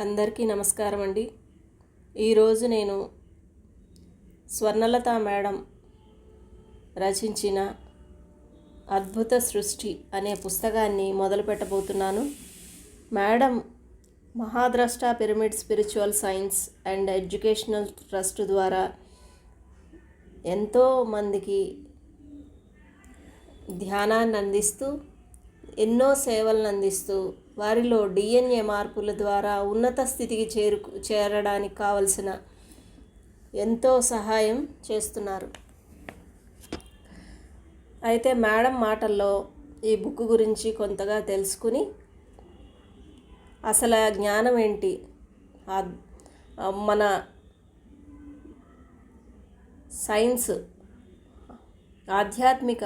అందరికీ నమస్కారం అండి. ఈరోజు నేను స్వర్ణలత మేడం రచించిన అద్భుత సృష్టి అనే పుస్తకాన్ని మొదలు పెట్టబోతున్నాను. Madam Mahadrashta pyramid spiritual science and educational trust ద్వారా ఎంతో మందికి ధ్యానాన్ని అందిస్తూ ఎన్నో సేవలను అందిస్తూ వారిలో డిఎన్ఏ మార్పుల ద్వారా ఉన్నత స్థితికి చేరు చేరడానికి కావలసిన ఎంతో సహాయం చేస్తున్నారు. అయితే మేడం మాటల్లో ఈ బుక్ గురించి కొంతగా తెలుసుకుని అసలు ఆ జ్ఞానం ఏంటి? మన సైన్స్ ఆధ్యాత్మిక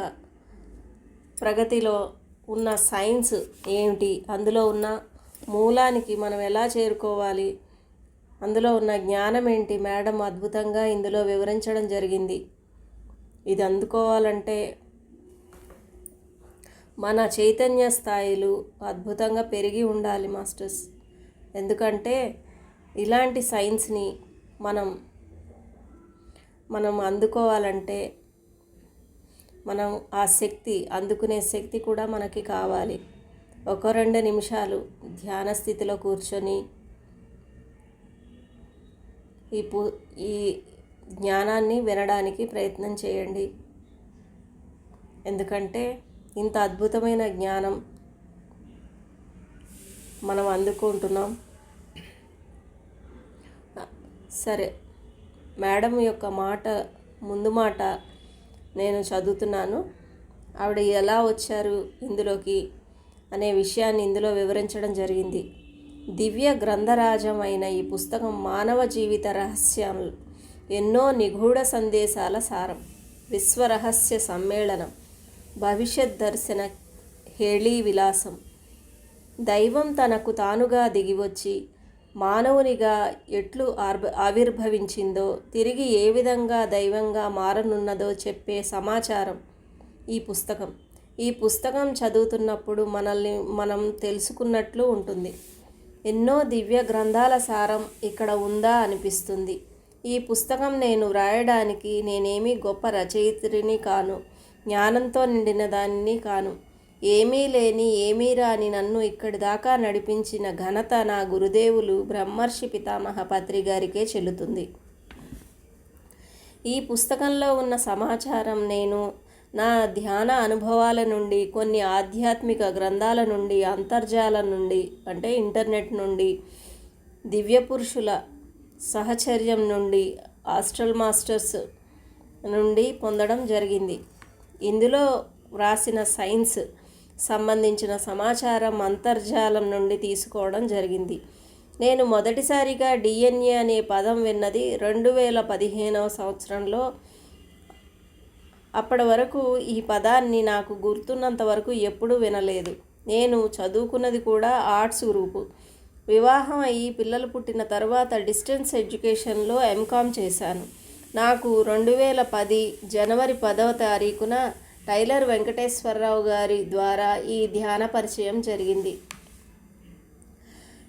ప్రగతిలో ఉన్న సైన్స్ ఏమిటి అందులో ఉన్న మూలానికి మనం ఎలా చేరుకోవాలి? అందులో ఉన్న జ్ఞానం ఏంటి? మేడం అద్భుతంగా ఇందులో వివరించడం జరిగింది. ఇది అందుకోవాలంటే మన చైతన్య స్థాయిలు అద్భుతంగా పెరిగి ఉండాలి మాస్టర్స్. ఎందుకంటే ఇలాంటి సైన్స్ని మనం మనం అందుకోవాలంటే మనం ఆ శక్తి అందుకునే శక్తి కూడా మనకి కావాలి. ఒక రెండు నిమిషాలు ధ్యాన స్థితిలో కూర్చొని ఈ పు ఈ జ్ఞానాన్ని వినడానికి ప్రయత్నం చేయండి. ఎందుకంటే ఇంత అద్భుతమైన జ్ఞానం మనం అందుకుంటున్నాం. సరే మేడం యొక్క మాట ముందు మాట నేను చదువుతున్నాను. ఆవిడ ఎలా వచ్చారు ఇందులోకి అనే విషయాన్ని ఇందులో వివరించడం జరిగింది. దివ్య గ్రంథరాజం అయిన ఈ పుస్తకం మానవ జీవిత రహస్యం ఎన్నో నిగూఢ సందేశాల సారం విశ్వరహస్య సమ్మేళనం భవిష్యత్ దర్శన హేళీ విలాసం. దైవం తనకు తానుగా దిగివచ్చి మానవునిగా ఎట్లు ఆవిర్భవించిందో తిరిగి ఏ విధంగా దైవంగా మారనున్నదో చెప్పే సమాచారం ఈ పుస్తకం. ఈ పుస్తకం చదువుతున్నప్పుడు మనల్ని మనం తెలుసుకున్నట్లు ఉంటుంది. ఎన్నో దివ్య గ్రంథాల సారం ఇక్కడ ఉందా అనిపిస్తుంది. ఈ పుస్తకం నేను వ్రాయడానికి నేనేమి గొప్ప రచయిత్రిని కాను జ్ఞానంతో నిండిన దానిని కాను. ఏమీ లేని ఏమీ రాని నన్ను ఇక్కడి దాకా నడిపించిన ఘనత నా గురుదేవులు బ్రహ్మర్షి పితామహ పత్రి గారికే చెల్లుతుంది. ఈ పుస్తకంలో ఉన్న సమాచారం నేను నా ధ్యాన అనుభవాల నుండి కొన్ని ఆధ్యాత్మిక గ్రంథాల నుండి అంతర్జాలం నుండి అంటే ఇంటర్నెట్ నుండి దివ్య పురుషుల సహచర్యం నుండి ఆస్ట్రల్ మాస్టర్స్ నుండి పొందడం జరిగింది. ఇందులో వ్రాసిన సైన్స్ సంబంధించిన సమాచారం అంతర్జాలం నుండి తీసుకోవడం జరిగింది. నేను మొదటిసారిగా డిఎన్ఏ అనే పదం విన్నది రెండు వేల పదిహేనవ సంవత్సరంలో. అప్పటి వరకు ఈ పదాన్ని నాకు గుర్తున్నంత వరకు ఎప్పుడూ వినలేదు. నేను చదువుకున్నది కూడా ఆర్ట్స్ గ్రూపు. వివాహం అయ్యి పిల్లలు పుట్టిన తర్వాత డిస్టెన్స్ ఎడ్యుకేషన్లో ఎంకామ్ చేశాను. నాకు రెండు వేల పది జనవరి పదవ తారీఖున టైలర్ వెంకటేశ్వరరావు గారి ద్వారా ఈ ధ్యాన పరిచయం జరిగింది.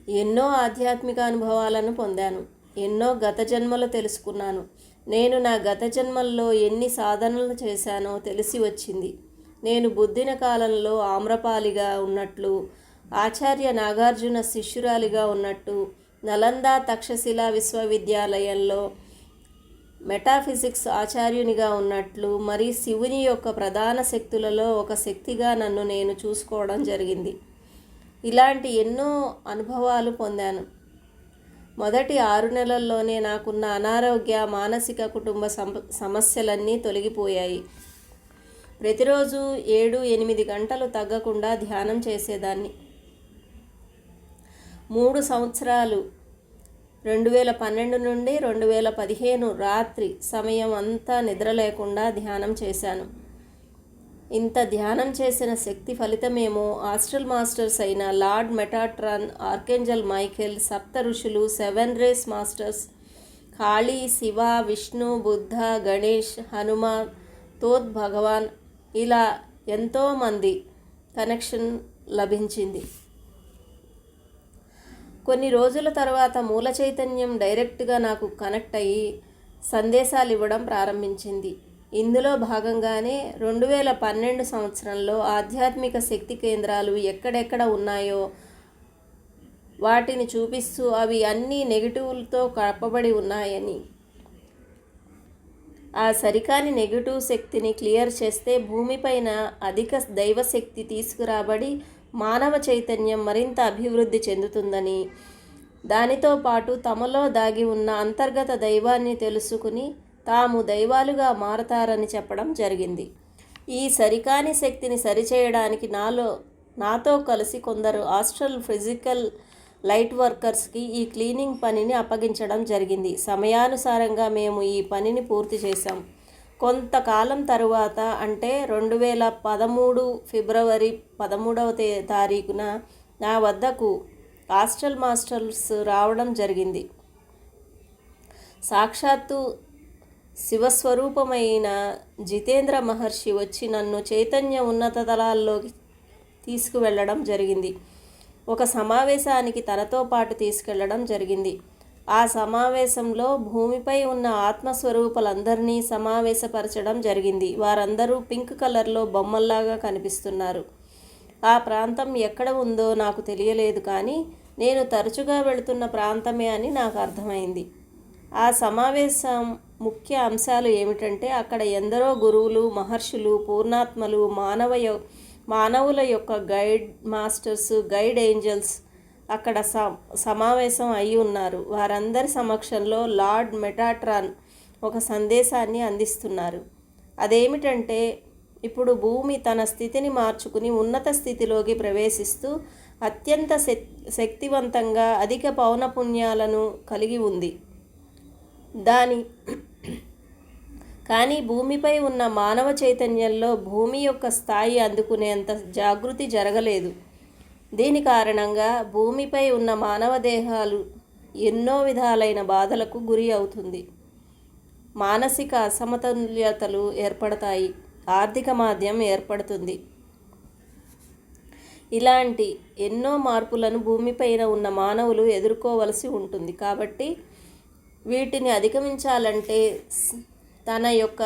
ఎన్నో ఆధ్యాత్మిక అనుభవాలను పొందాను. ఎన్నో గత జన్మలు తెలుసుకున్నాను. నేను నా గత జన్మల్లో ఎన్ని సాధనలు చేశానో తెలిసి వచ్చింది. నేను బుద్ధిన కాలంలో ఆమ్రపాలిగా ఉన్నట్లు ఆచార్య నాగార్జున శిష్యురాలిగా ఉన్నట్టు నలంద తక్షశిల విశ్వవిద్యాలయంలో మెటాఫిజిక్స్ ఆచార్యునిగా ఉన్నట్లు మరి శివుని యొక్క ప్రధాన శక్తులలో ఒక శక్తిగా నన్ను నేను చూసుకోవడం జరిగింది. ఇలాంటి ఎన్నో అనుభవాలు పొందాను. మొదటి ఆరు నెలల్లోనే నాకున్న అనారోగ్య మానసిక కుటుంబ సమస్యలన్నీ తొలగిపోయాయి. ప్రతిరోజు ఏడు ఎనిమిది గంటలు తగ్గకుండా ధ్యానం చేసేదాన్ని. మూడు సంవత్సరాలు రెండు వేల పన్నెండు నుండి రెండు వేల పదిహేను రాత్రి సమయం అంతా నిద్ర లేకుండా ధ్యానం చేశాను. ఇంత ధ్యానం చేసిన శక్తి ఫలితమేమో హాస్టల్ మాస్టర్స్ అయిన లార్డ్ మెటాట్రాన్ ఆర్కెంజల్ మైఖేల్ సప్త ఋషులు seven rays masters Kali Shiva Vishnu Buddha Ganesh Hanuma Thoth భగవాన్ ఇలా ఎంతోమంది కనెక్షన్ లభించింది. కొన్ని రోజుల తర్వాత మూల చైతన్యం డైరెక్ట్గా నాకు కనెక్ట్ అయ్యి సందేశాలు ఇవ్వడం ప్రారంభించింది. ఇందులో భాగంగానే రెండు వేల పన్నెండు సంవత్సరంలో ఆధ్యాత్మిక శక్తి కేంద్రాలు ఎక్కడెక్కడ ఉన్నాయో వాటిని చూపిస్తూ అవి అన్నీ నెగిటివ్లతో కప్పబడి ఉన్నాయని. ఆ సరికాని నెగిటివ్ శక్తిని క్లియర్ చేస్తే భూమిపైన అధిక దైవశక్తి తీసుకురాబడి మానవ చైతన్యం మరింత అభివృద్ధి చెందుతుందని దానితో పాటు తమలో దాగి ఉన్న అంతర్గత దైవాన్ని తెలుసుకుని తాము దైవాలుగా మారతారని చెప్పడం జరిగింది. ఈ సరికాని శక్తిని సరిచేయడానికి నాలో నాతో కలిసి కొందరు హాస్టల్ ఫిజికల్ లైట్ వర్కర్స్కి ఈ క్లీనింగ్ పనిని అప్పగించడం జరిగింది. సమయానుసారంగా మేము ఈ పనిని పూర్తి చేశాం. కొంతకాలం తరువాత అంటే రెండు వేల పదమూడు ఫిబ్రవరి పదమూడవ తే తారీఖున నా వద్దకు హాస్టల్ మాస్టర్స్ రావడం జరిగింది. సాక్షాత్తు శివస్వరూపమైన జితేంద్ర మహర్షి వచ్చి నన్ను చైతన్య ఉన్నత తలాల్లోకి తీసుకువెళ్ళడం జరిగింది. ఒక సమావేశానికి తనతో పాటు తీసుకెళ్ళడం జరిగింది. ఆ సమావేశంలో భూమిపై ఉన్న ఆత్మస్వరూపులందరినీ సమావేశపరచడం జరిగింది. వారందరూ పింక్ కలర్లో బొమ్మల్లాగా కనిపిస్తున్నారు. ఆ ప్రాంతం ఎక్కడ ఉందో నాకు తెలియలేదు కానీ నేను తరచుగా వెళుతున్న ప్రాంతమే అని నాకు అర్థమైంది. ఆ సమావేశం ముఖ్య అంశాలు ఏమిటంటే అక్కడ ఎందరో గురువులు మహర్షులు పూర్ణాత్మలు మానవ మానవుల యొక్క గైడ్ మాస్టర్స్ గైడ్ ఏంజల్స్ అక్కడ స సమావేశం అయి ఉన్నారు. వారందరి సమక్షంలో లార్డ్ మెటాట్రాన్ ఒక సందేశాన్ని అందిస్తున్నారు. అదేమిటంటే ఇప్పుడు భూమి తన స్థితిని మార్చుకుని ఉన్నత స్థితిలోకి ప్రవేశిస్తూ అత్యంత శక్తివంతంగా అధిక పౌనపుణ్యాలను కలిగి ఉంది. దాని కానీ భూమిపై ఉన్న మానవ చైతన్యంలో భూమి యొక్క స్థాయి అందుకునేంత జాగృతి జరగలేదు. దీని కారణంగా భూమిపై ఉన్న మానవ దేహాలు ఎన్నో విధాలైన బాధలకు గురి అవుతుంది. మానసిక అసమతుల్యతలు ఏర్పడతాయి. ఆర్థిక మాధ్యం ఏర్పడుతుంది. ఇలాంటి ఎన్నో మార్పులను భూమిపైన ఉన్న మానవులు ఎదుర్కోవలసి ఉంటుంది. కాబట్టి వీటిని అధిగమించాలంటే తన యొక్క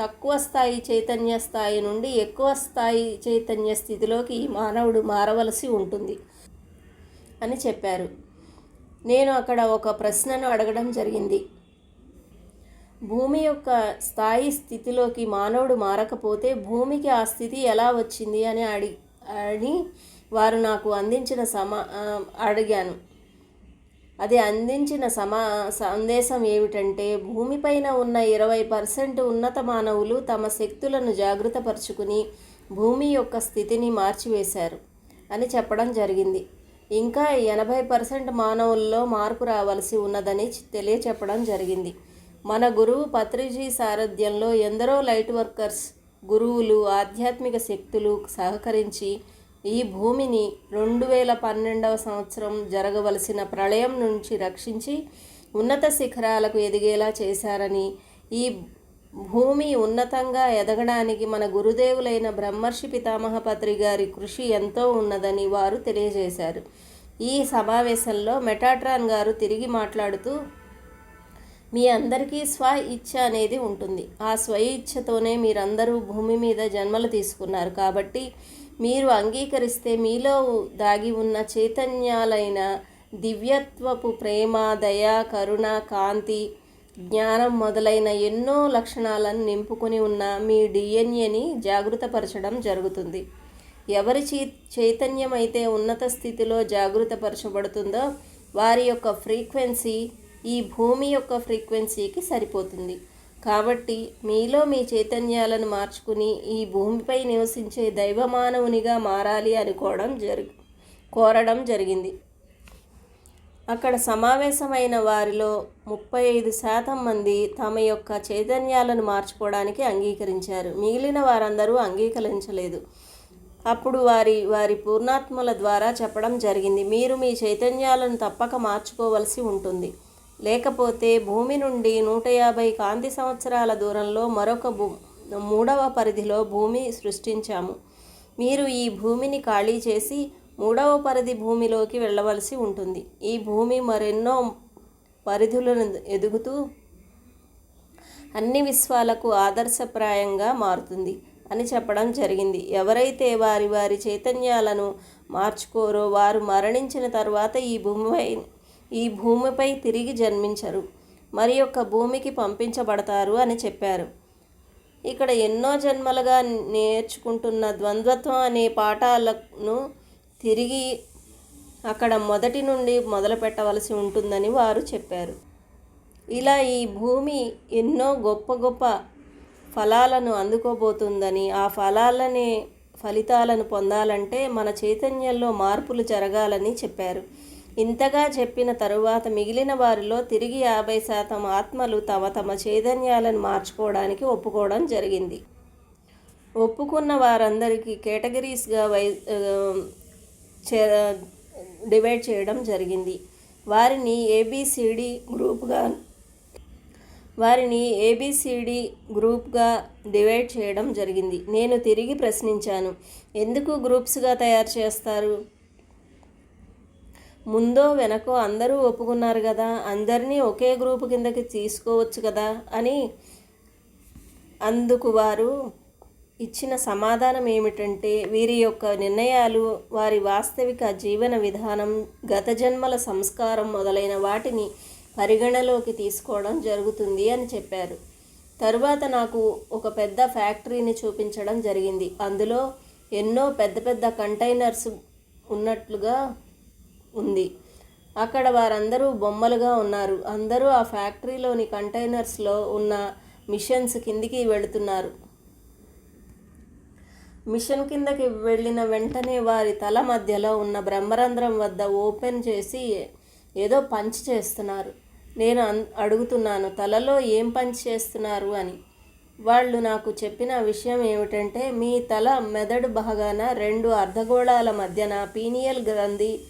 తక్కువ స్థాయి చైతన్య స్థాయి నుండి ఎక్కువ స్థాయి చైతన్య స్థితిలోకి ఈ మానవుడు మారవలసి ఉంటుంది అని చెప్పారు. నేను అక్కడ ఒక ప్రశ్నను అడగడం జరిగింది. భూమి యొక్క స్థాయి స్థితిలోకి మానవుడు మారకపోతే భూమికి ఆ స్థితి ఎలా వచ్చింది అని అడి అని వారు నాకు అందించిన సమా అడిగాను. అది అందించిన సమా సందేశం ఏమిటంటే భూమిపైన ఉన్న ఇరవై పర్సెంట్ ఉన్నత మానవులు తమ శక్తులను జాగృతపరుచుకుని భూమి యొక్క స్థితిని మార్చివేశారు అని చెప్పడం జరిగింది. ఇంకా ఎనభై పర్సెంట్ మానవుల్లో మార్పు రావాల్సి ఉన్నదని తెలియచెప్పడం జరిగింది. మన గురువు పత్రిజీ సారథ్యంలో ఎందరో లైట్ వర్కర్స్ గురువులు ఆధ్యాత్మిక శక్తులు సహకరించి ఈ భూమిని రెండు వేల పన్నెండవ సంవత్సరం జరగవలసిన ప్రళయం నుంచి రక్షించి ఉన్నత శిఖరాలకు ఎదిగేలా చేశారని ఈ భూమి ఉన్నతంగా ఎదగడానికి మన గురుదేవులైన బ్రహ్మర్షి పితామహపత్రి గారి కృషి ఎంతో ఉన్నదని వారు తెలియజేశారు. ఈ సమావేశంలో మెటాట్రాన్ గారు తిరిగి మాట్లాడుతూ మీ అందరికీ స్వ ఇచ్ఛ అనేది ఉంటుంది. ఆ స్వ ఇచ్ఛతోనే మీరందరూ భూమి మీద జన్మలు తీసుకున్నారు. కాబట్టి మీరు అంగీకరిస్తే మీలో దాగి ఉన్న చైతన్యాలైన దివ్యత్వపు ప్రేమ దయ కరుణ కాంతి జ్ఞానం మొదలైన ఎన్నో లక్షణాలను నింపుకొని ఉన్న మీ డిఎన్ఏని జాగృతపరచడం జరుగుతుంది. ఎవరి చై చైతన్యం అయితే ఉన్నత స్థితిలో జాగృతపరచబడుతుందో వారి యొక్క ఫ్రీక్వెన్సీ ఈ భూమి యొక్క ఫ్రీక్వెన్సీకి సరిపోతుంది. కాబట్టి మీలో మీ చైతన్యాలను మార్చుకుని ఈ భూమిపై నివసించే దైవమానవునిగా మారాలి అనుకోవడం జరి కోరడం జరిగింది. అక్కడ సమావేశమైన వారిలో ముప్పై ఐదు శాతం మంది తమ యొక్క చైతన్యాలను మార్చుకోవడానికి అంగీకరించారు. మిగిలిన వారందరూ అంగీకరించలేదు. అప్పుడు వారి వారి పూర్ణాత్మల ద్వారా చెప్పడం జరిగింది. మీరు మీ చైతన్యాలను తప్పక మార్చుకోవలసి ఉంటుంది. లేకపోతే భూమి నుండి నూట యాభై కాంతి సంవత్సరాల దూరంలో మరొక భూ మూడవ పరిధిలో భూమి సృష్టించాము. మీరు ఈ భూమిని ఖాళీ చేసి మూడవ పరిధి భూమిలోకి వెళ్ళవలసి ఉంటుంది. ఈ భూమి మరెన్నో పరిధులను ఎదుగుతూ అన్ని విశ్వాలకు ఆదర్శప్రాయంగా మారుతుంది అని చెప్పడం జరిగింది. ఎవరైతే వారి వారి చైతన్యాలను మార్చుకోరో వారు మరణించిన తర్వాత ఈ భూమిపై ఈ భూమిపై తిరిగి జన్మించరు. మరి యొక్క భూమికి పంపించబడతారు అని చెప్పారు. ఇక్కడ ఎన్నో జన్మలుగా నేర్చుకుంటున్న ద్వంద్వత్వం అనే పాఠాలను తిరిగి అక్కడ మొదటి నుండి మొదలు పెట్టవలసి ఉంటుందని వారు చెప్పారు. ఇలా ఈ భూమి ఎన్నో గొప్ప గొప్ప ఫలాలను అందుకోబోతుందని ఆ ఫలాలనే ఫలితాలను పొందాలంటే మన చైతన్యంలో మార్పులు జరగాలని చెప్పారు. ఇంతగా చెప్పిన తరువాత మిగిలిన వారిలో తిరిగి యాభై శాతం ఆత్మలు తమ తమ చైతన్యాలను మార్చుకోవడానికి ఒప్పుకోవడం జరిగింది. ఒప్పుకున్న వారందరికీ కేటగిరీస్గా వై డివైడ్ చేయడం జరిగింది. వారిని ఏబిసిడి గ్రూప్గా వారిని ఏబిసిడి గ్రూప్గా డివైడ్ చేయడం జరిగింది. నేను తిరిగి ప్రశ్నించాను ఎందుకు గ్రూప్స్గా తయారు చేస్తారు? ముందో వెనకో అందరూ ఒప్పుకున్నారు కదా అందరినీ ఒకే గ్రూపు కిందకి తీసుకోవచ్చు కదా అని అందుకు వారు ఇచ్చిన సమాధానం ఏమిటంటే వీరి యొక్క నిర్ణయాలు వారి వాస్తవిక జీవన విధానం గత జన్మల సంస్కారం మొదలైన వాటిని పరిగణలోకి తీసుకోవడం జరుగుతుంది అని చెప్పారు. తరువాత నాకు ఒక పెద్ద ఫ్యాక్టరీని చూపించడం జరిగింది. అందులో ఎన్నో పెద్ద పెద్ద కంటైనర్స్ ఉన్నట్లుగా ఉంది. అక్కడ వారందరూ బొమ్మలుగా ఉన్నారు. అందరూ ఆ ఫ్యాక్టరీలోని కంటైనర్స్లో ఉన్న మిషన్స్ కిందికి వెళుతున్నారు. మిషన్ కిందకి వెళ్ళిన వెంటనే వారి తల మధ్యలో ఉన్న బ్రహ్మరంధ్రం వద్ద ఓపెన్ చేసి ఏదో పంచ్ చేస్తున్నారు. నేను అడుగుతున్నాను తలలో ఏం పంచ్ చేస్తున్నారు? అని. వాళ్ళు నాకు చెప్పిన విషయం ఏమిటంటే మీ తల మెదడు భాగాన రెండు అర్ధగోళాల మధ్యన పీనియల్ గ్రంథి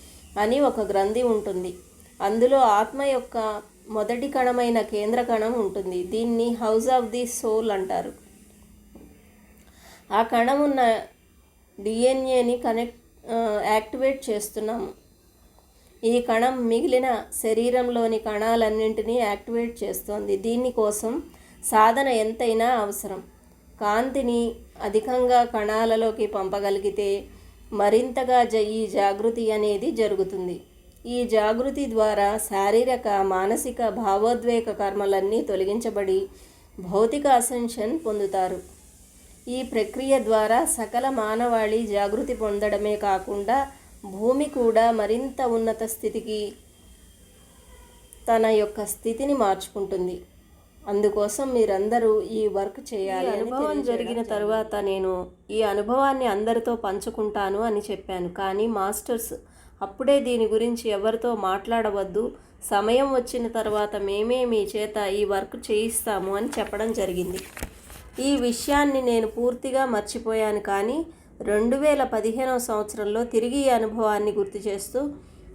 అని ఒక గ్రంథి ఉంటుంది. అందులో ఆత్మ యొక్క మొదటి కణమైన కేంద్ర కణం ఉంటుంది. దీన్ని హౌస్ ఆఫ్ ది సోల్ అంటారు. ఆ కణం ఉన్న డిఎన్ఏని కనెక్ట్ యాక్టివేట్ చేస్తున్నాము. ఈ కణం మిగిలిన శరీరంలోని కణాలన్నింటినీ యాక్టివేట్ చేస్తుంది. దీనికోసం సాధన ఎంతైనా అవసరం. కాంతిని అధికంగా కణాలలోకి పంపగలిగితే మరింతగా జ ఈ జాగృతి అనేది జరుగుతుంది. ఈ జాగృతి ద్వారా శారీరక మానసిక భావోద్వేగ కర్మలన్నీ తొలగించబడి భౌతిక అసెన్షన్ పొందుతారు. ఈ ప్రక్రియ ద్వారా సకల మానవాళి జాగృతి పొందడమే కాకుండా భూమి కూడా మరింత ఉన్నత స్థితికి తన యొక్క స్థితిని మార్చుకుంటుంది. అందుకోసం మీరందరూ ఈ వర్క్ చేయాలి అనుభవం జరిగిన తర్వాత నేను ఈ అనుభవాన్ని అందరితో పంచుకుంటాను అని చెప్పాను. కానీ మాస్టర్స్ అప్పుడే దీని గురించి ఎవరితో మాట్లాడవద్దు. సమయం వచ్చిన తర్వాత మేమే మీ చేత ఈ వర్క్ చేయిస్తాము అని చెప్పడం జరిగింది. ఈ విషయాన్ని నేను పూర్తిగా మర్చిపోయాను. కానీ రెండు వేల పదిహేనవ సంవత్సరంలో తిరిగి ఈ అనుభవాన్ని గుర్తు చేస్తూ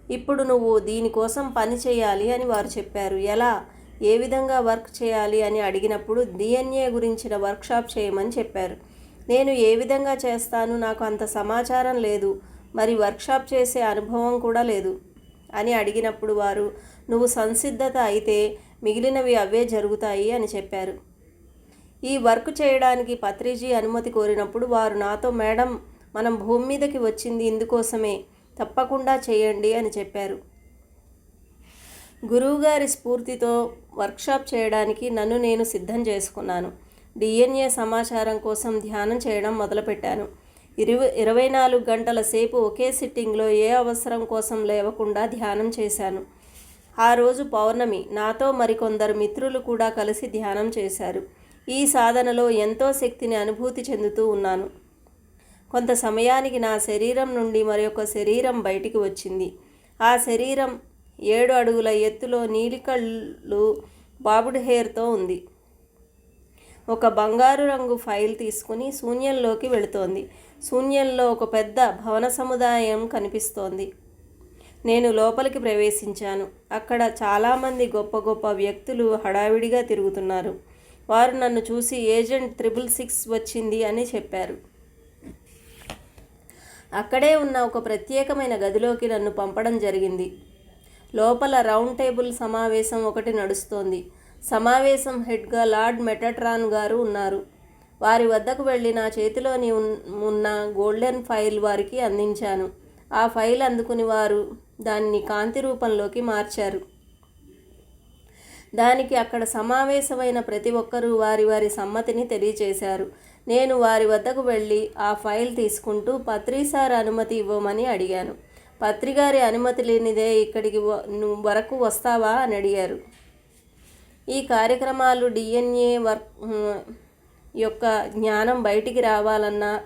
ఇప్పుడు నువ్వు దీనికోసం పని చేయాలి అని వారు చెప్పారు. ఎలా? ఏ విధంగా వర్క్ చేయాలి అని అడిగినప్పుడు డిఎన్ఏ గురించిన వర్క్షాప్ చేయమని చెప్పారు. నేను ఏ విధంగా చేస్తాను నాకు అంత సమాచారం లేదు. మరి వర్క్షాప్ చేసే అనుభవం కూడా లేదు అని అడిగినప్పుడు వారు నువ్వు సంసిద్ధత అయితే మిగిలినవి అవే జరుగుతాయి అని చెప్పారు. ఈ వర్క్ చేయడానికి పత్రిజీ అనుమతి కోరినప్పుడు వారు నాతో మేడం మనం భూమి మీదకి వచ్చింది ఇందుకోసమే తప్పకుండా చేయండి అని చెప్పారు. గురువుగారి స్ఫూర్తితో వర్క్షాప్ చేయడానికి నన్ను నేను సిద్ధం చేసుకున్నాను. డిఎన్ఏ సమాచారం కోసం ధ్యానం చేయడం మొదలుపెట్టాను. ఇరవై ఇరవై నాలుగు గంటల సేపు ఒకే సిట్టింగ్లో ఏ అవసరం కోసం లేవకుండా ధ్యానం చేశాను. ఆ రోజు పౌర్ణమి. నాతో మరికొందరు మిత్రులు కూడా కలిసి ధ్యానం చేశారు. ఈ సాధనలో ఎంతో శక్తిని అనుభూతి చెందుతూ ఉన్నాను. కొంత సమయానికి నా శరీరం నుండి మరొక శరీరం బయటికి వచ్చింది. ఆ శరీరం ఏడు అడుగుల ఎత్తులో నీలికళ్ళు బాబుడ్ హెయిర్తో ఉంది. ఒక బంగారు రంగు ఫైల్ తీసుకుని శూన్యంలోకి వెళుతోంది. శూన్యంలో ఒక పెద్ద భవన సముదాయం కనిపిస్తోంది. నేను లోపలికి ప్రవేశించాను. అక్కడ చాలామంది గొప్ప గొప్ప వ్యక్తులు హడావిడిగా తిరుగుతున్నారు. వారు నన్ను చూసి ఏజెంట్ త్రిబుల్ సిక్స్ వచ్చింది అని చెప్పారు. అక్కడే ఉన్న ఒక ప్రత్యేకమైన గదిలోకి నన్ను పంపడం జరిగింది. లోపల రౌండ్ టేబుల్ సమావేశం ఒకటి నడుస్తోంది. సమావేశం హెడ్గా లార్డ్ మెటట్రాన్ గారు ఉన్నారు. వారి వద్దకు వెళ్ళి నా చేతిలోని ఉన్- ఉన్న గోల్డెన్ ఫైల్ వారికి అందించాను. ఆ ఫైల్ అందుకుని వారు దాన్ని కాంతి రూపంలోకి మార్చారు. దానికి అక్కడ సమావేశమైన ప్రతి ఒక్కరూ వారి వారి సమ్మతిని తెలియచేశారు. నేను వారి వద్దకు వెళ్ళి ఆ ఫైల్ తీసుకుంటూ పత్రిసార్ అనుమతి ఇవ్వమని అడిగాను. పత్రి గారి అనుమతి లేనిదే ఇక్కడికి వరకు వస్తావా? అని అడిగారు. ఈ కార్యక్రమాలు డిఎన్ఏ వర్క్ యొక్క జ్ఞానం బయటికి రావాలన్న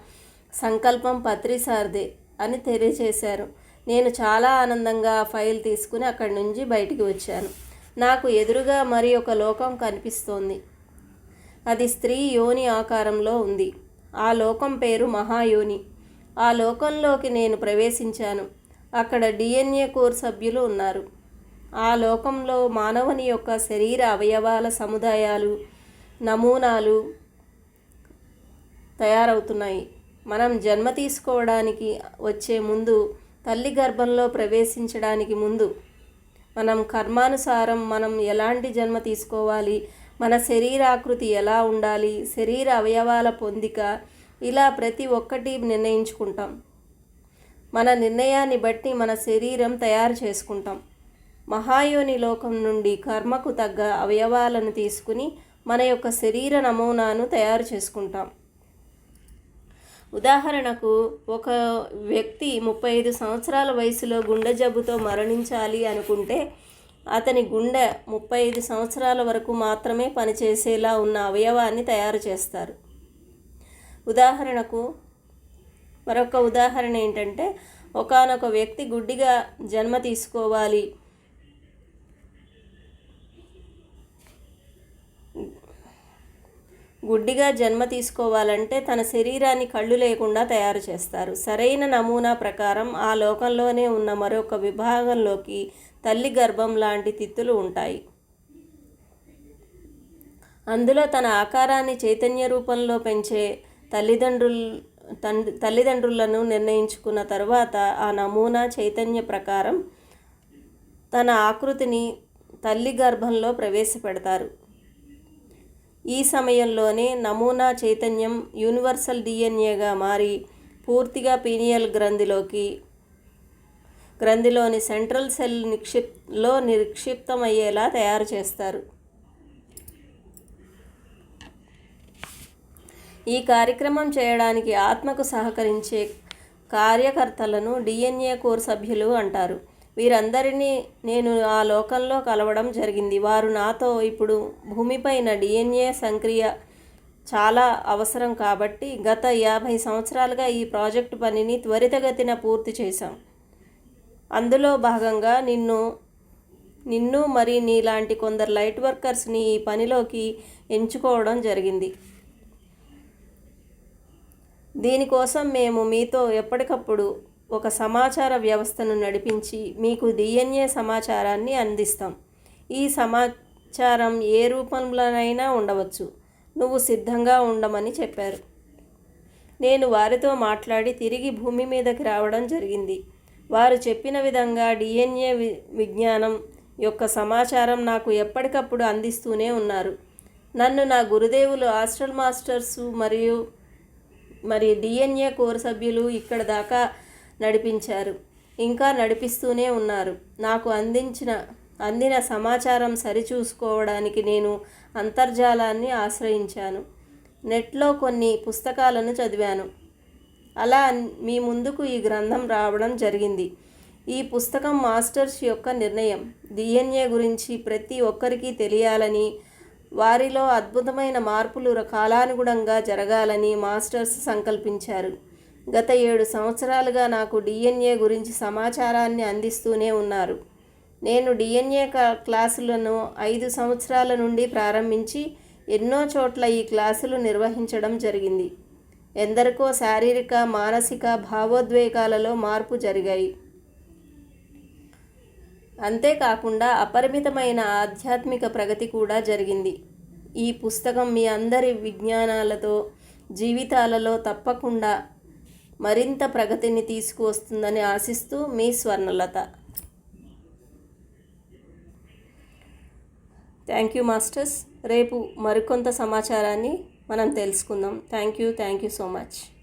సంకల్పం పత్రిసార్దే అని తెలియజేశారు నేను చాలా ఆనందంగా ఆ ఫైల్ తీసుకుని అక్కడి నుంచి బయటికి వచ్చాను. నాకు ఎదురుగా మరి ఒక లోకం కనిపిస్తోంది. అది స్త్రీ యోని ఆకారంలో ఉంది. ఆ లోకం పేరు మహాయోని. ఆ లోకంలోకి నేను ప్రవేశించాను. అక్కడ డిఎన్ఏ కోర్ సభ్యులు ఉన్నారు. ఆ లోకంలో మానవుని యొక్క శరీర అవయవాల సముదాయాలు నమూనాలు తయారవుతున్నాయి. మనం జన్మ తీసుకోవడానికి వచ్చే ముందు తల్లి గర్భంలో ప్రవేశించడానికి ముందు మనం కర్మానుసారం మనం ఎలాంటి జన్మ తీసుకోవాలి మన శరీరాకృతి ఎలా ఉండాలి శరీర అవయవాల పొందిక ఇలా ప్రతి ఒక్కటి నిర్ణయించుకుంటాం. మన నిర్ణయాన్ని బట్టి మన శరీరం తయారు చేసుకుంటాం. మహాయోని లోకం నుండి కర్మకు తగ్గ అవయవాలను తీసుకుని మన యొక్క శరీర నమూనాను తయారు చేసుకుంటాం. ఉదాహరణకు ఒక వ్యక్తి ముప్పై ఐదు సంవత్సరాల వయసులో గుండె జబ్బుతో మరణించాలి అనుకుంటే అతని గుండె ముప్పై ఐదు సంవత్సరాల వరకు మాత్రమే పనిచేసేలా ఉన్న అవయవాన్ని తయారు చేస్తారు. ఉదాహరణకు మరొక ఉదాహరణ ఏంటంటే ఒకానొక వ్యక్తి గుడ్డిగా జన్మ తీసుకోవాలి. గుడ్డిగా జన్మ తీసుకోవాలంటే తన శరీరాన్ని కళ్ళు లేకుండా తయారు చేస్తారు. సరైన నమూనా ప్రకారం ఆ లోకంలోనే ఉన్న మరొక విభాగంలోకి తల్లి గర్భం లాంటి తిత్తులు ఉంటాయి. అందులో తన ఆకారాన్ని చైతన్య రూపంలో పెంచే తల్లిదండ్రులు తండ్రి తల్లిదండ్రులను నిర్ణయించుకున్న తర్వాత ఆ నమూనా చైతన్య ప్రకారం తన ఆకృతిని తల్లి గర్భంలో ప్రవేశపెడతారు. ఈ సమయంలోనే నమూనా చైతన్యం యూనివర్సల్ డిఎన్ఏగా మారి పూర్తిగా పీనియల్ గ్రంథిలోకి గ్రంథిలోని సెంట్రల్ సెల్ నిక్షిప్లో నిక్షిప్తమయ్యేలా తయారు చేస్తారు. ఈ కార్యక్రమం చేయడానికి ఆత్మకు సహకరించే కార్యకర్తలను డిఎన్ఏ కోర్ సభ్యులు అంటారు. వీరందరినీ నేను ఆ లోకంలో కలవడం జరిగింది. వారు నాతో ఇప్పుడు భూమిపైన డిఎన్ఏ సంక్రియ చాలా అవసరం కాబట్టి గత యాభై సంవత్సరాలుగా ఈ ప్రాజెక్టు పనిని త్వరితగతిన పూర్తి చేశాం. అందులో భాగంగా నిన్ను నిన్ను మరి నీలాంటి కొందరు లైట్ వర్కర్స్ని ఈ పనిలోకి ఎంచుకోవడం జరిగింది. దీనికోసం మేము మీతో ఎప్పటికప్పుడు ఒక సమాచార వ్యవస్థను నడిపించి మీకు డిఎన్ఏ సమాచారాన్ని అందిస్తాం. ఈ సమాచారం ఏ రూపంలోనైనా ఉండవచ్చు. నువ్వు సిద్ధంగా ఉండమని చెప్పారు. నేను వారితో మాట్లాడి తిరిగి భూమి మీదకి రావడం జరిగింది. వారు చెప్పిన విధంగా డిఎన్ఏ వి విజ్ఞానం యొక్క సమాచారం నాకు ఎప్పటికప్పుడు అందిస్తూనే ఉన్నారు. నన్ను నా గురుదేవులు హాస్టల్ మాస్టర్సు మరియు మరి డిఎన్ఏ కోర్ సభ్యులు ఇక్కడ దాకా నడిపించారు. ఇంకా నడిపిస్తూనే ఉన్నారు. నాకు అందించిన అందిన సమాచారం సరిచూసుకోవడానికి నేను అంతర్జాలాన్ని ఆశ్రయించాను. నెట్లో కొన్ని పుస్తకాలను చదివాను. అలా మీ ముందుకు ఈ గ్రంథం రావడం జరిగింది. ఈ పుస్తకం మాస్టర్స్ యొక్క నిర్ణయం. డిఎన్ఏ గురించి ప్రతి ఒక్కరికి తెలియాలని వారిలో అద్భుతమైన మార్పులు కాలానుగుణంగా జరగాలని మాస్టర్స్ సంకల్పించారు. గత ఏడు సంవత్సరాలుగా నాకు డిఎన్ఏ గురించి సమాచారాన్ని అందిస్తూనే ఉన్నారు. నేను డిఎన్ఏ క్లాసులను ఐదు సంవత్సరాల నుండి ప్రారంభించి ఎన్నో చోట్ల ఈ క్లాసులు నిర్వహించడం జరిగింది. ఎందరికో శారీరక మానసిక భావోద్వేగాలలో మార్పు జరిగాయి. అంతేకాకుండా అపరిమితమైన ఆధ్యాత్మిక ప్రగతి కూడా జరిగింది. ఈ పుస్తకం మీ అందరి విజ్ఞానాలతో జీవితాలలో తప్పకుండా మరింత ప్రగతిని తీసుకువస్తుందని ఆశిస్తూ మీ స్వర్ణలత. Thank you masters. రేపు మరికొంత సమాచారాన్ని మనం తెలుసుకుందాం. Thank you thank you so much.